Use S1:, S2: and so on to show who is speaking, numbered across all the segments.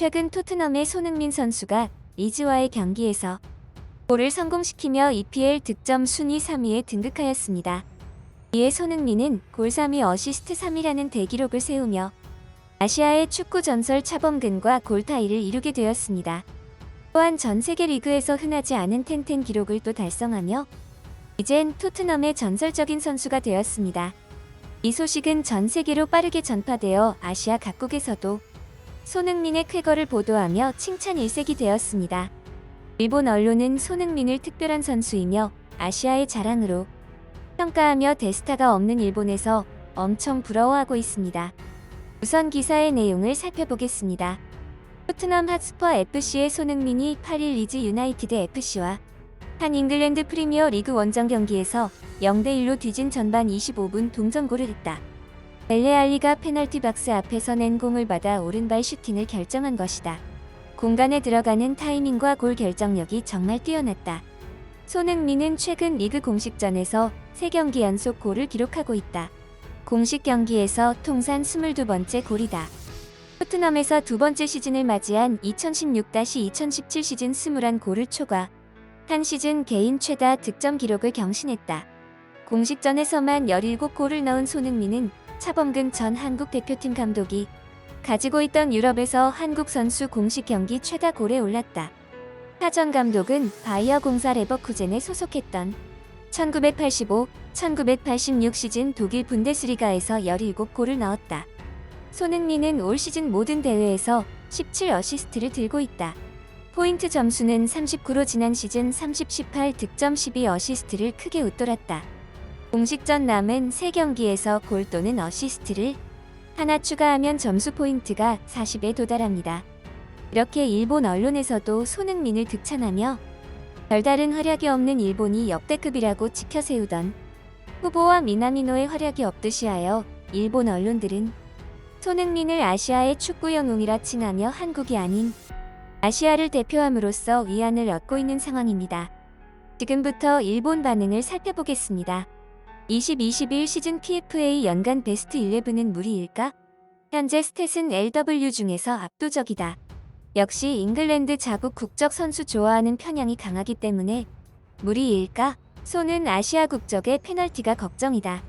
S1: 최근 토트넘의 손흥민 선수가 리즈와의 경기에서 골을 성공시키며 EPL 득점 순위 3위에 등극하였습니다. 이에 손흥민은 골 3위 어시스트 3위라는 대기록을 세우며 아시아의 축구 전설 차범근과 골타이를 이루게 되었습니다. 또한 전 세계 리그에서 흔하지 않은 텐텐 기록을 또 달성하며 이젠 토트넘의 전설적인 선수가 되었습니다. 이 소식은 전 세계로 빠르게 전파되어 아시아 각국에서도 손흥민의 쾌거를 보도하며 칭찬 일색이 되었습니다. 일본 언론은 손흥민을 특별한 선수이며 아시아의 자랑으로 평가하며 데스타가 없는 일본에서 엄청 부러워하고 있습니다. 우선 기사의 내용을 살펴보겠습니다. 토트넘 핫스퍼 FC의 손흥민이 8일 리즈 유나이티드 FC와 한 잉글랜드 프리미어 리그 원정 경기에서 0대1로 뒤진 전반 25분 동점골을 했다. 벨레알리가 페널티 박스 앞에서 낸 공을 받아 오른발 슈팅을 결정한 것이다. 공간에 들어가는 타이밍과 골 결정력이 정말 뛰어났다. 손흥민은 최근 리그 공식전에서 3경기 연속 골을 기록하고 있다. 공식 경기에서 통산 22번째 골이다. 토트넘에서 두 번째 시즌을 맞이한 2016-2017 시즌 21골을 초과 한 시즌 개인 최다 득점 기록을 경신했다. 공식전에서만 17골을 넣은 손흥민은 차범근 전 한국 대표팀 감독이 가지고 있던 유럽에서 한국 선수 공식 경기 최다 골에 올랐다. 하전 감독은 바이어 공사 레버쿠젠에 소속했던 1985, 1986 시즌 독일 분데스리가에서 17골을 넣었다. 손흥민은 올 시즌 모든 대회에서 17 어시스트를 들고 있다. 포인트 점수는 39로 지난 시즌 30, 18 득점 12 어시스트를 크게 웃돌았다. 공식전 남은 3경기에서 골 또는 어시스트를 하나 추가하면 점수 포인트가 40에 도달합니다. 이렇게 일본 언론에서도 손흥민을 득찬하며 별다른 활약이 없는 일본이 역대급이라고 지켜세우던 후보와 미나미노의 활약이 없듯이 하여 일본 언론들은 손흥민을 아시아의 축구 영웅이라 칭하며 한국이 아닌 아시아를 대표함으로써 위안을 얻고 있는 상황입니다. 지금부터 일본 반응을 살펴보겠습니다. 2021 시즌 PFA 연간 베스트 11은 무리일까? 현재 스탯은 LW 중에서 압도적이다. 역시 잉글랜드 자국 국적 선수 좋아하는 편향이 강하기 때문에 무리일까? 손은 아시아 국적의 페널티가 걱정이다.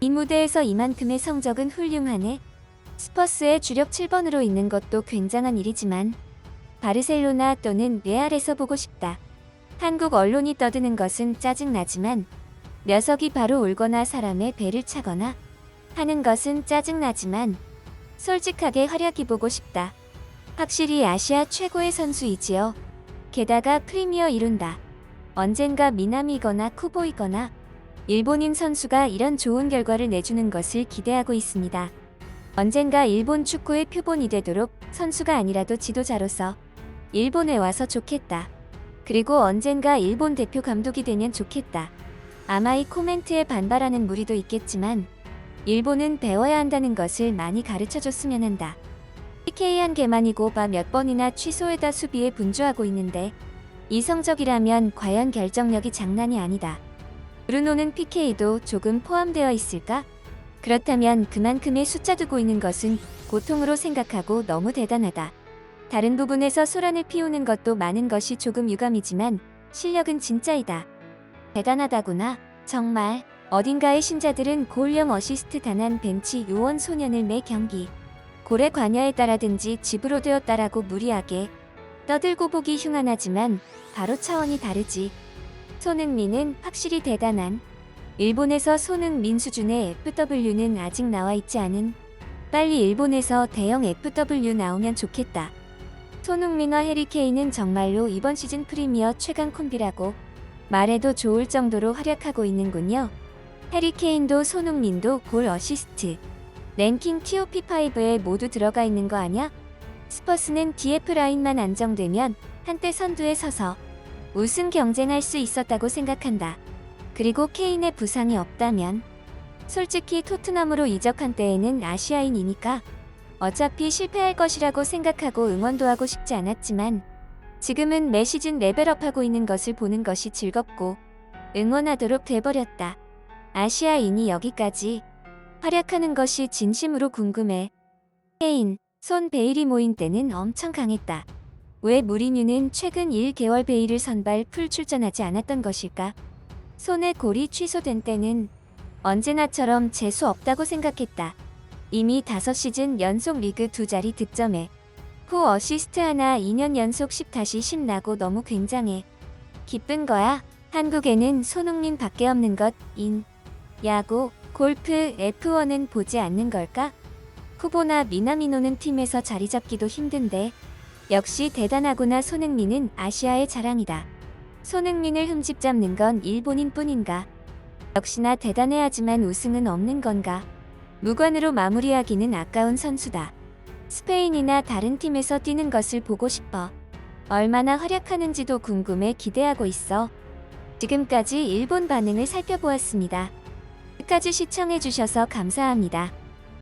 S1: 이 무대에서 이만큼의 성적은 훌륭하네. 스퍼스의 주력 7번으로 있는 것도 굉장한 일이지만 바르셀로나 또는 레알에서 보고 싶다. 한국 언론이 떠드는 것은 짜증나지만 녀석이 바로 울거나 사람의 배를 차거나 하는 것은 짜증나지만 솔직하게 활약이 보고 싶다. 확실히 아시아 최고의 선수이지요. 게다가 프리미어 이룬다. 언젠가 미남이거나 쿠보이거나 일본인 선수가 이런 좋은 결과를 내주는 것을 기대하고 있습니다. 언젠가 일본 축구의 표본이 되도록 선수가 아니라도 지도자로서 일본에 와서 좋겠다. 그리고 언젠가 일본 대표 감독이 되면 좋겠다. 아마 이 코멘트에 반발하는 무리도 있겠지만 일본은 배워야 한다는 것을 많이 가르쳐 줬으면 한다. PK 한 개만이고 바 몇 번이나 취소에다 수비에 분주하고 있는데 이 성적이라면 과연 결정력이 장난이 아니다. 브루노는 PK도 조금 포함되어 있을까? 그렇다면 그만큼의 숫자 두고 있는 것은 고통으로 생각하고 너무 대단하다. 다른 부분에서 소란을 피우는 것도 많은 것이 조금 유감이지만 실력은 진짜이다. 대단하다구나. 정말 어딘가의 신자들은 골령 어시스트 단한 벤치 요원 소년을 매 경기 골의 관여에 따라든지 집으로 되었다라고 무리하게 떠들고 보기 흉하나지만 바로 차원이 다르지. 손흥민은 확실히 대단한 일본에서 손흥민 수준의 FW는 아직 나와 있지 않은 빨리 일본에서 대형 FW 나오면 좋겠다. 손흥민과 해리케인은 정말로 이번 시즌 프리미어 최강 콤비라고 말해도 좋을 정도로 활약하고 있는군요. 해리케인도 손흥민도 골 어시스트. 랭킹 TOP5에 모두 들어가 있는 거 아냐? 스퍼스는 DF 라인만 안정되면 한때 선두에 서서 우승 경쟁할 수 있었다고 생각한다. 그리고 케인의 부상이 없다면 솔직히 토트넘으로 이적한 때에는 아시아인이니까 어차피 실패할 것이라고 생각하고 응원도 하고 싶지 않았지만 지금은 매 시즌 레벨업하고 있는 것을 보는 것이 즐겁고 응원하도록 돼버렸다. 아시아인이 여기까지 활약하는 것이 진심으로 궁금해. 케인, 손 베일이 모인 때는 엄청 강했다. 왜 무리뉴는 최근 1개월 베일을 선발 풀 출전하지 않았던 것일까? 손의 골이 취소된 때는 언제나처럼 재수 없다고 생각했다. 이미 5시즌 연속 리그 두 자리 득점에 후 어시스트 하나 2년 연속 10-10 나고 너무 굉장해. 기쁜 거야. 한국에는 손흥민 밖에 없는 것, 인. 야구, 골프, F1은 보지 않는 걸까? 후보나 미나미노는 팀에서 자리 잡기도 힘든데. 역시 대단하구나 손흥민은 아시아의 자랑이다. 손흥민을 흠집 잡는 건 일본인 뿐인가? 역시나 대단해야지만 우승은 없는 건가? 무관으로 마무리하기는 아까운 선수다. 스페인이나 다른 팀에서 뛰는 것을 보고 싶어. 얼마나 활약하는지도 궁금해 기대하고 있어. 지금까지 일본 반응을 살펴보았습니다. 끝까지 시청해주셔서 감사합니다.